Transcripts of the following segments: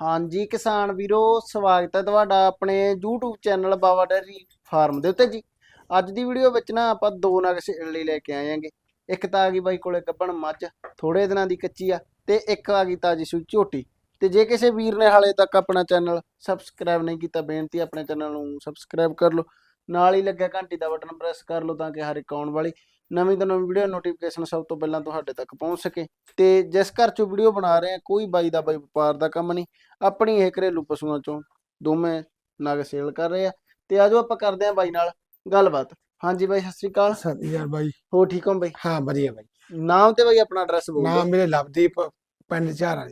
ਹਾਂਜੀ ਕਿਸਾਨ ਵੀਰੋ, ਸਵਾਗਤ ਹੈ ਤੁਹਾਡਾ ਆਪਣੇ YouTube channel Baba dairy farm ਦੇ ਉੱਤੇ ਜੀ। ਅੱਜ ਦੀ ਵੀਡੀਓ ਵਿੱਚ ਨਾ ਆਪਾਂ ਦੋ ਨਗ ਸੇਲ ਲਈ ਲੈ ਕੇ ਆਏ ਆਂਗੇ ਇੱਕ ਤਾਂ ਆ ਗਈ ਬਾਈ ਕੋਲੇ ਗੱਭਣ ਮੱਝ ਥੋੜੇ ਦਿਨਾਂ ਦੀ ਕੱਚੀ ਆ, ਤੇ ਇੱਕ ਆ ਗਈ ਤਾਜੀ ਸੂਈ ਝੋਟੀ। ਤੇ ਜੇ ਕਿਸੇ ਵੀਰ ਨੇ ਹਾਲੇ ਤੱਕ ਆਪਣਾ ਚੈਨਲ ਸਬਸਕ੍ਰਾਈਬ ਨਹੀਂ ਕੀਤਾ, ਬੇਨਤੀ ਆਪਣੇ ਚੈਨਲ ਨੂੰ ਸਬਸਕ੍ਰਾਈਬ ਕਰ ਲਓ। ਨਾਲ ਹੀ ਲੱਗਿਆ ਘੰਟੀ ਦਾ ਬਟਨ ਪ੍ਰੈਸ ਕਰ ਲਓ ਤਾਂ ਕਿ ਹਰ ਇੱਕ ਆਉਣ ਵਾਲੀ ਨਵੀਂ ਤੋਂ ਨਵੀਂ ਵੀਡੀਓ ਨੋਟੀਫਿਕੇਸ਼ਨ ਸਭ ਤੋਂ ਪਹਿਲਾਂ ਤੁਹਾਡੇ ਤੱਕ ਪਹੁੰਚ ਸਕੇ। ਤੇ ਜਿਸ ਘਰ ਚੋਂ ਵੀਡੀਓ ਬਣਾ ਰਹੇ ਆ ਕੋਈ ਬਾਈ ਦਾ ਬਾਈ ਵਪਾਰ ਦਾ ਕੰਮ ਨਹੀਂ। ਆਪਣੀ ਇਹ ਘਰੇਲੂ ਪਸ਼ੂਆਂ ਚੋਂ ਦੋਵੇਂ ਨਗ ਸੇਲ ਕਰ ਰਹੇ ਆ। ਤੇ ਆਜੋ ਆਪਾਂ ਕਰਦੇ ਆ ਬਾਈ ਨਾਲ ਗੱਲਬਾਤ। ਹਾਂਜੀ ਬਾਈ ਸਤਿ ਸ੍ਰੀ ਅਕਾਲ। ਸਤਿ ਯਾਰ ਬਾਈ। ਹੋ ਠੀਕ ਹੋ ਬਾਈ? ਹਾਂ ਵਧੀਆ ਬਾਈ। ਨਾਮ ਤੇ ਬਾਈ ਆਪਣਾ ਐਡਰੈਸ ਬੋਲ ਨਾਮ ਮੇਰੇ ਲਵਦੀਪ ਪਿੰਡ ਝਾਰਾ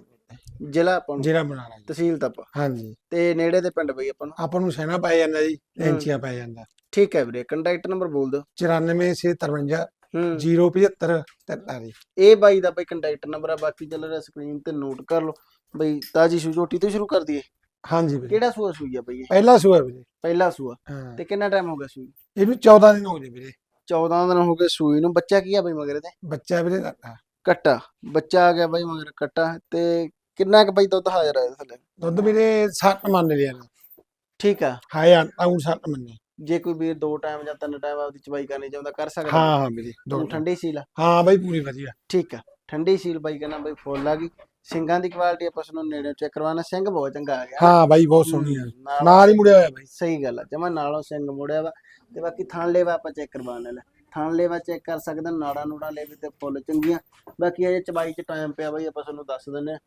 ਜ਼ਿਲ੍ਹਾ ਆਪਾਂ ਨੂੰ ਜ਼ਿਲ੍ਹਾ ਬਣਾਣਾ ਤਹਿਸੀਲ ਤੱਪ। ਹਾਂਜੀ। ਤੇ ਨੇੜੇ ਦੇ ਪਿੰਡ ਬਾਈ ਆਪਾਂ ਨੂੰ? ਆਪਾਂ ਨੂੰ ਸੈਨਾ ਪੈ ਜਾਂਦਾ ਜੀ ਹੂੰ। ਇੰਚੀਆਂ ਪੈ ਜਾਂਦਾ। ਠੀਕ ਹੈ ਵੀਰੇ ਕੰਟੈਕਟ ਨੰਬਰ ਬੋਲ ਦਿਓ। 9453 ਹੂੰ। 075 43 ਇਹ ਬਾਈ ਦਾ ਬਾਈ ਕੰਟੈਕਟ ਨੰਬਰ ਆ ਬਾਕੀ ਚੱਲ ਰਿਹਾ ਸਕਰੀਨ ਤੇ ਨੋਟ ਕਰ ਲਓ। ਬਈ ਤਾਜੀ ਸੂ ਝੋਟੀ ਤੋਂ ਸ਼ੁਰੂ ਕਰ ਦਈਏ। ਹਾਂਜੀ ਵੀਰੇ। ਕਿਹੜਾ ਸੂਆ ਸੂਈ ਆ ਬਈ ਇਹ? ਪਹਿਲਾ ਸੂਆ ਵੀਰੇ। ਪਹਿਲਾ ਸੂਆ। ਹਾਂ। ਤੇ ਕਿੰਨਾ ਟਾਈਮ ਹੋ ਗਿਆ ਸੂਈ? ਇਹਨੂੰ 14 ਦਿਨ ਹੋ ਗਏ ਵੀਰੇ। 14 ਦਿਨ ਹੋ ਗਏ ਸੂਈ ਨੂੰ। ਬੱਚਾ ਕੀ ਆ ਬਈ ਮਗਰ ਤੇ ਬੱਚਾ ਵੀਰੇ ਦਾ ਕੱਟਾ ਬੱਚਾ ਆ ਗਿਆ ਬਾਈ ਮਗਰ ਕੱਟਾ ਤੇ ਕਿੰਨਾ ਕੁ ਬਾਈ ਦੁੱਧ ਹਾਜ਼ਰ ਆ ਇਹਦੇ ਥੱਲੇ? ਦੁੱਧ ਵੀਰੇ 60 ਮੰਨ ਲਿਆ ਨਾ ਠੀਕ ਆ। ਹਾਏ ਆਉਂ 60 ਮੰਨੇ। ਜੇ ਕੋਈ ਵੀਰ ਦੋ ਟਾਈਮ ਜਾਂ ਤਿੰਨ ਟਾਈਮ ਆਪਦੀ ਚਵਾਈ ਕਰਨੀ ਚਾਹੁੰਦਾ ਕਰ ਸਕਦਾ ਹਾਂ ਹਾਂ ਵੀਰੇ ਦੋ ਹੁਣ ਠੰਡੀ ਸੀਲ ਆ। ਹਾਂ ਬਾਈ ਪੂਰੀ ਵਧੀਆ। ਠੀਕ ਆ ਠੰਡੀ ਸੀਲ ਬਾਈ ਕਹਿੰਦਾ ਬਾਈ ਫੁੱਲ ਆ ਗਈ। ਸਿੰਗਾਂ ਦੀ ਕੁਆਲਿਟੀ ਆਪਾਂ ਨੂੰ ਨੇੜੇ ਚੈੱਕ ਕਰਵਾਉਣਾ ਸਿੰਘ ਬਹੁਤ ਚੰਗਾ ਆ ਗਿਆ। ਹਾਂ ਬਾਈ ਬਹੁਤ ਸੋਹਣੀ ਆ। ਨਾਲ- ਹੀ ਮੁੜਿਆ ਹੋਇਆ ਬਾਈ। ਸਹੀ ਗੱਲ ਆ ਜਮਾ ਨਾਲੋਂ ਸਿੰਘ ਮੁੜਿਆ ਵਾ। ਤੇ ਬਾਕੀ ਥਣ ਲੇਵਾ ਆਪਾਂ ਚੈੱਕ ਕਰਵਾਉਣ ਲੈ ਥਣ ਲੇਵਾ ਚੈੱਕ ਕਰ ਸਕਦੇ ਨਾੜਾ ਨੂੜਾ ਲੇਵੇ ਤੇ ਫੁੱਲ ਚੰਗੀਆਂ। ਬਾਕੀ ਅਜੇ ਚਬਾਈ ਚ ਟਾਈਮ ਪਿਆ ਬਾਈ ਆਪਾਂ ਤੁਹਾਨੂੰ ਦੱਸ ਦਿੰਨੇ ਆ।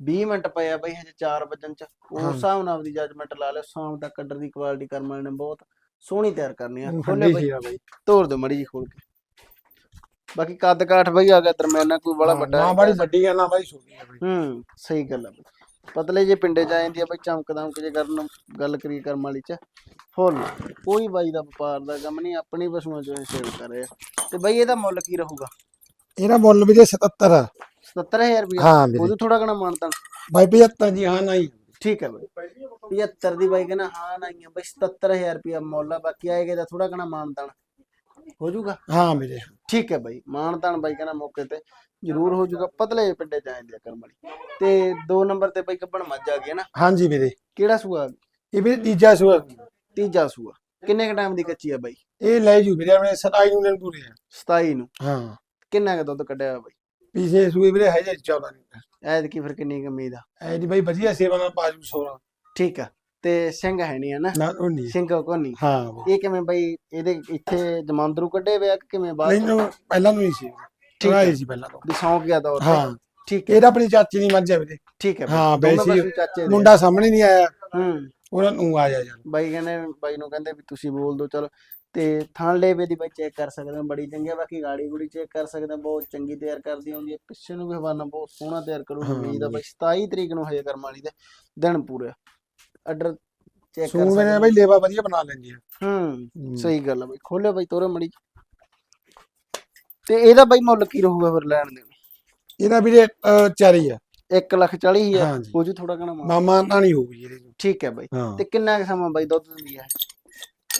20 ਮਿੰਟ ਪਏ ਆ ਬਾਈ ਹਜੇ 4 ਵਜਣ ਚ। ਉਸ ਹਾਂ। ਹਿਸਾਬ ਨਾਲ ਆਪਦੀ ਜੱਜਮੈਂਟ ਲਾ ਲਿਓ ਸ਼ਾਮ ਤੱਕ ਕੱਢਰ ਦੀ ਕੁਆਲਿਟੀ ਕਰਮਾਂ ਨੇ ਬਹੁਤ ਸੋਹਣੀ ਤਿਆਰ ਕਰਨੀ ਆ। ਖੋਲੇ ਬਾਈ। ਤੋੜ ਦਿਓ ਮੜੀ ਜੀ ਖੋਲ ਕੇ। ਬਾਕੀ ਕੱਦ ਕਾਠ ਬਾਈ ਆ ਗਿਆ ਦਰਮਿਆਨਾ ਕੋਈ ਬੜਾ ਵੱਡਾ ਨਾ ਬੜੀ ਵੱਡੀ ਆ ਨਾ ਬਾਈ ਛੋਟੀ ਆ ਬਾਈ। ਹੂੰ ਸਹੀ ਗੱਲ ਆ ਬਈ। ਪਤਲੇ ਜੇ ਪਿੰਡੇ ਚ ਆ ਜਾਂਦੀ ਆ ਬਈ ਚਮਕ ਦਮਕ ਜੇ ਕਰਨ ਗੱਲ ਕਰੀ ਕਰਮ ਵਾਲੀ ਚ। ਫੁੱਲ। ਕੋਈ ਬਾਈ ਦਾ ਵਪਾਰ ਦਾ ਕੰਮ ਨਹੀਂ ਆਪਣੀ ਪਸ਼ੂਆਂ ਚੋਂ ਸੇਲ ਕਰ ਰਹੇ। ਤੇ ਬਈ ਇਹਦਾ ਮੁੱਲ ਕੀ ਰਹੂਗਾ? ਇਹਦਾ ਮੁੱਲ ਵੀਰੇ 77 ਆ। 77000 ਰੁਪਏ ਹਾਂ ਵੀਰੇ। ਉਹਦੇ ਥੋੜਾ ਘਣਾ ਮਾਨਤਾ। ਬਾਈ 75 ਜੀ ਹਾਂ ਨਹੀਂ। ਠੀਕ ਹੈ ਬਈ। 75 ਦੀ ਬਾਈ ਕਹਿੰਦਾ ਹਾਂ ਨਹੀਂ ਆ। ਬਈ 77000 ਰੁਪਏ ਮੁੱਲ ਆ ਬਾਕੀ ਆਏਗਾ ਦਾ ਥੋੜਾ ਘਣਾ ਮਾਨਤਾਨ ਹੋ ਜਾਊਗਾ? ਹਾਂ ਵੀਰੇ। ਠੀਕ ਹੈ ਬਾਈ। ਮਾਨਤਾਨ ਬਾਈ ਕਹਿੰਦਾ ਮੌਕੇ ਤੇ ਜ਼ਰੂਰ ਹੋ ਜਾਊਗਾ। ਪਤਲੇ ਜਿਹੇ ਪਿੰਡੇ ਚ ਆ ਜਾਂਦੇ ਆ ਕਰਮ ਵਾਲੀ। ਤੇ ਦੋ ਨੰਬਰ ਤੇ ਬਾਈ ਕੱਬਣ ਮੱਝ ਆ ਗਈ ਹੈ ਨਾ। ਹਾਂਜੀ ਵੀਰੇ। ਕਿਹੜਾ ਸੂਆ? ਇਹ ਵੀਰੇ ਤੀਜਾ ਸੂਆ। ਤੀਜਾ ਸੂਆ। ਕਿੰਨੇ ਕ ਟਾਈਮ ਦੀ ਕੱਚੀ ਆ ਬਾਈ? ਇਹ ਲੈ ਜੂ ਵੀਰੇ ਆਪਣੇ 27 ਨੂੰ ਦਿਨ ਪੂਰੇ ਆ। 27 ਨੂੰ। ਹਾਂ। ਕਿੰਨਾ ਕ ਦੁੱਧ ਕੱਢਿਆ ਬਾਈ? ਪਿਛੇ ਸੂਏ ਵੀਰੇ ਹੈ ਜੇ 14 ਲੀਟਰ ਐਦ ਕੀ ਫਿਰ ਕਿੰਨੀ ਕੁ ਉਮੀਦ ਆ? ਐ ਜੀ ਬਾਈ ਵਧੀਆ ਸੇਵਾ ਨਾਲ ਪਾਜੂ 16 ਠੀਕ ਆ ਤੇ ਸਿੰਘ ਹੈ ਨਹੀਂ ਹੈ ਨਾ ਨਾ ਉਹ ਨਹੀਂ ਸਿੰਘ ਕੋ ਨਹੀਂ ਹਾਂ। ਇਹ ਕਿਵੇਂ ਬਾਈ ਇਹਦੇ ਇੱਥੇ ਜਮਾਂਦਰੂ ਕੱਢੇ ਹੋਏ ਆ ਕਿ ਕਿਵੇਂ ਬਾਅਦ ਨਹੀਂ ਪਹਿਲਾਂ ਨੂੰ ਹੀ ਸੀ। ਠੀਕ ਹੈ। ਸੀ ਪਹਿਲਾਂ ਤੋਂ। ਵੀ ਸੌਂਕ ਗਿਆ ਦੌਰ ਹਾਂ। ਠੀਕ ਹੈ ਇਹਦਾ ਆਪਣੀ ਚਾਚੀ ਦੀ ਮੱਝ ਹੈ ਵੀਰੇ। ਠੀਕ ਹੈ। ਹਾਂ, ਵੈਸੇ। ਮੁੰਡਾ ਸਾਹਮਣੇ ਨਹੀਂ ਆਇਆ। ਹੂੰ। ਉਹਨਾਂ ਨੂੰ ਆ ਜਾ ਜਾਨ ਬਾਈ ਕਹਿੰਦੇ ਬਾਈ ਨੂੰ ਕਹਿੰਦੇ ਵੀ ਤੁਸੀਂ ਬੋਲ ਦਿਓ ਚਲ। ਤੇ ਥਾਣ ਲੇਵੇ ਦੀ ਬਾਈ ਚੈੱਕ ਕਰ ਸਕਦੇ ਹੋ ਬੜੀ ਚੰਗੀ ਆ ਬਾਕੀ ਗਾੜੀ ਗੁੜੀ ਚੈੱਕ ਕਰ ਸਕਦੇ ਹੋ ਬਹੁਤ ਚੰਗੀ ਤਿਆਰ ਕਰਦੀ ਹੁੰਦੀ ਹੈ ਪਿੱਛੇ ਨੂੰ ਵੀ ਹਵਾਨਾ ਬਹੁਤ ਸੋਹਣਾ ਤਿਆਰ ਹਾਂ, ਉਮੀਦ ਆ ਬਾਈ। ਬਾਈ। 27 ਤਰੀਕ ਨੂੰ ਹਜੇ ਕਰਮ ਵਾਲੀ ਦੇ ਦਿਨ ਪੂਰੇ। ਆਰਡਰ ਚੈੱਕ ਕਰ ਸੂਣ ਸਕਦੇ ਵੇਲੇ ਹੋ। ਬਾਈ ਲੇਵਾ ਵਧੀਆ ਬਣਾ ਲੈਂਦੀ ਆ ਹੂੰ। ਸਹੀ ਗੱਲ ਆ ਬਾਈ ਖੋਲੇ ਬਾਈ ਤੋਰੇ ਮੜੀ। ਤੇ ਇਹਦਾ ਬਾਈ ਮੁੱਲ ਕੀ ਰਹੂਗਾ ਫਿਰ ਲੈਣ ਦੇ? ਇਹਦਾ ਵੀਰੇ ਅਹ, ਚਾਰੀ ਆ। 1 ਲੱਖ 40 ਹਜ਼ਾਰ ਹਾਂਜੀ। ਉਹ ਜੀ ਥੋੜਾ ਘਣਾ ਮਾਰ ਮਾਮਾ ਤਾਂ ਨਹੀਂ ਹੋਊਗੀ ਇਹਦੇ ਚ। ਠੀਕ ਹੈ ਬਾਈ। ਹਾਂ। ਤੇ ਕਿੰਨਾ ਕੁ ਸਮਾਂ ਬਾਈ ਦੁੱਧ ਦਿੰਦੀ ਹੈ?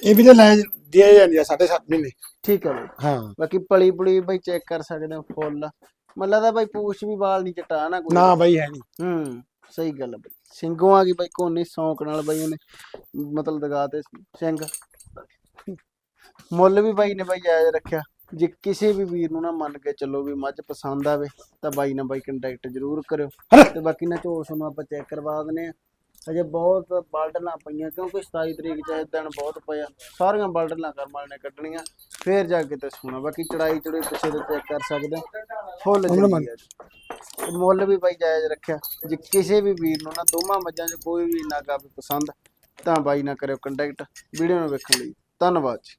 ਇਹ ਵੀਰੇ ਲੈ ਦੇ ਜਾਂਦੀ ਆ 7.5 ਮਹੀਨੇ। ਠੀਕ ਹੈ ਬਾਈ। ਹਾਂ। ਬਾਕੀ ਪਲੀ ਪੁਲੀ ਬਾਈ ਚੈੱਕ ਕਰ ਸਕਦੇ ਹੋ ਫੁੱਲ ਮੱਲਾ ਦਾ ਬਾਈ ਪੂਛ ਵੀ ਵਾਲ ਨਹੀਂ ਚਟਾ ਨਾ ਕੋਈ। ਨਾ ਬਾਈ ਹੈ ਨਹੀਂ। ਹੂੰ ਸਹੀ ਗੱਲ ਆ ਬਾਈ। ਸਿੰਘੋਂ ਆ ਗਈ ਬਾਈ ਕੋਨੀ ਸੌਂਕ ਨਾਲ ਬਾਈ ਉਹਨੇ ਮਤਲਬ ਦਗਾ ਤੇ ਸਿੰਘ। ਮੁੱਲ ਵੀ ਬਾਈ ਨੇ ਬਾਈ ਜਾਇਜ਼ ਰੱਖਿਆ। ਜੇ ਕਿਸੇ ਵੀ ਵੀਰ ਨੂੰ ਨਾ ਮੰਨ ਕੇ ਚੱਲੋ ਵੀ ਮੱਝ ਪਸੰਦ ਆਵੇ ਤਾਂ ਬਾਈ ਨਾਲ ਬਾਈ ਕੰਟੈਕਟ ਜ਼ਰੂਰ ਕਰਿਓ। ਤੇ ਬਾਕੀ ਨਾ ਝੋਸ ਨੂੰ ਆਪਾਂ ਚੈੱਕ ਕਰਵਾ ਦਨੇ ਆ ਅਜੇ ਬਹੁਤ ਬਲਡਲਾਂ ਪਈਆਂ ਕਿਉਂਕਿ 27 ਤਰੀਕ ਚਾਹੇ ਦਿਨ ਬਹੁਤ ਪਿਆ। ਸਾਰੀਆਂ ਬਲਡਲਾਂ ਕਰਮਾਲ ਨੇ ਕੱਢਣੀਆਂ ਫੇਰ ਜਾ ਕੇ ਤੇ ਸੁਣਾ ਬਾਕੀ ਚੜਾਈ ਚੜੂਈ ਪਿੱਛੇ ਤੋਂ ਚੈੱਕ ਕਰ ਸਕਦੇ। ਫੁੱਲ। ਤੇ ਮੁੱਲ ਵੀ ਬਾਈ ਜਾਇਜ਼ ਰੱਖਿਆ। ਜੇ ਕਿਸੇ ਵੀ ਵੀਰ ਨੂੰ ਨਾ ਦੋਵਾਂ ਮੱਝਾਂ 'ਚ ਕੋਈ ਵੀ ਨਾਗਾ ਵੀ ਪਸੰਦ ਤਾਂ ਬਾਈ ਨਾਲ ਕਰਿਓ ਕੰਟੈਕਟ ਵੀਡੀਓ ਨੂੰ ਵੇਖਣ ਲਈ ਧੰਨਵਾਦ ਜੀ।